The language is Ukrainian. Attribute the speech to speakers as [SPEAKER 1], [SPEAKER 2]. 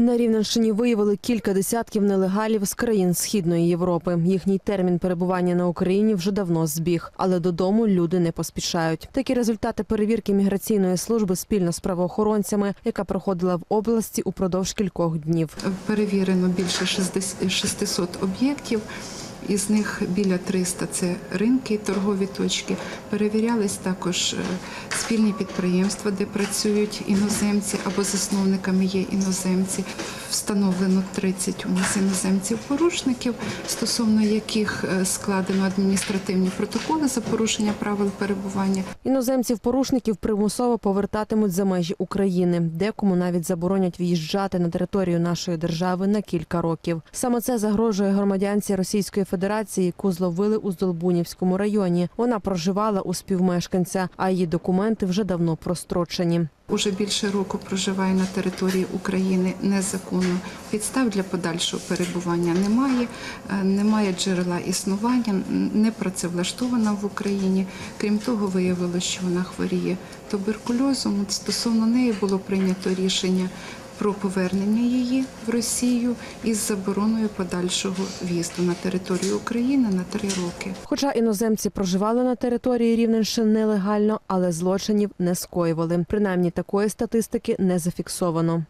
[SPEAKER 1] На Рівненщині виявили кілька десятків нелегалів з країн Східної Європи. Їхній термін перебування на Україні вже давно збіг, але додому люди не поспішають. Такі результати перевірки міграційної служби спільно з правоохоронцями, яка проходила в області упродовж кількох днів.
[SPEAKER 2] Перевірено більше 60 600 об'єктів. Із них біля 300 – це ринки, торгові точки. Перевірялись також е, спільні підприємства, де працюють іноземці або засновниками є іноземці. Встановлено 30 у нас іноземців-порушників, стосовно яких е, складено адміністративні протоколи за порушення правил перебування.
[SPEAKER 1] Іноземців-порушників примусово повертатимуть за межі України. Декому навіть заборонять в'їжджати на територію нашої держави на кілька років. Саме це загрожує громадянці Російської Федерації, яку зловили у Здолбунівському районі. Вона проживала у співмешканця, а її документи вже давно прострочені.
[SPEAKER 2] Уже більше року проживає на території України незаконно. Підстав для подальшого перебування немає, е, немає джерела існування, не працевлаштована в Україні. Крім того, виявилося, що вона хворіє туберкульозом. Стосовно неї було прийнято рішення про повернення її в Росію із забороною подальшого в'їзду на територію України на три роки.
[SPEAKER 1] Хоча іноземці проживали на території Рівненщини нелегально, але злочинів не скоювали. Принаймні такої статистики не зафіксовано.